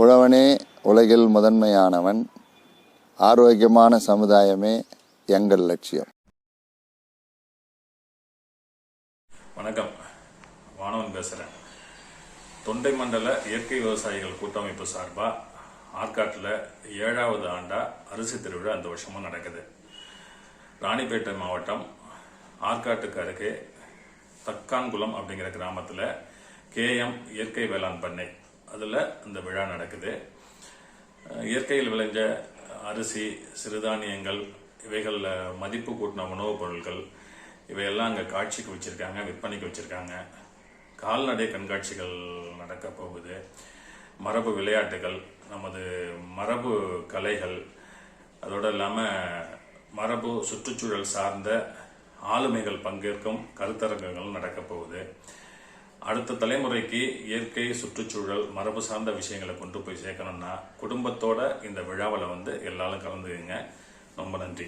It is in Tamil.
உழவனே உலகில் முதன்மையானவன் ஆரோக்கியமான சமுதாயமே எங்கள் லட்சியம். வணக்கம். வானவன் பேசுகிறேன் தொண்டை மண்டல இயற்கை விவசாயிகள் கூட்டமைப்பு சார்பாக ஆற்காட்டில் ஏழாவது ஆண்டா அரிசி திருவிழா அந்த வருஷமும் நடக்குது. ராணிப்பேட்டை மாவட்டம் ஆற்காட்டுக்கு அருகே தக்கான்குளம் அப்படிங்கிற கிராமத்தில் கேஎம் இயற்கை வேளாண் பண்ணை அதில் இந்த விழா நடக்குது. இயற்கையில் விளைஞ்ச அரிசி சிறுதானியங்கள் இவைகளில் மதிப்பு கூட்டின உணவுப் பொருட்கள் இவையெல்லாம் அங்கே காட்சிக்கு வச்சுருக்காங்க விற்பனைக்கு வச்சுருக்காங்க. கால்நடை கண்காட்சிகள் நடக்க போகுது. மரபு விளையாட்டுகள் நமது மரபு கலைகள் அதோடு இல்லாமல் மரபு சுற்றுச்சூழல் சார்ந்த ஆளுமைகள் பங்கேற்கும் கருத்தரங்கங்கள் நடக்க போகுது. அடுத்த தலைமுறைக்கு இயற்கை சுற்றுச்சூழல் மரபு சார்ந்த விஷயங்களை கொண்டு போய் சேர்க்கணும்னா குடும்பத்தோட இந்த விழாவில் வந்து எல்லாரும் கலந்துக்குங்க. ரொம்ப நன்றி.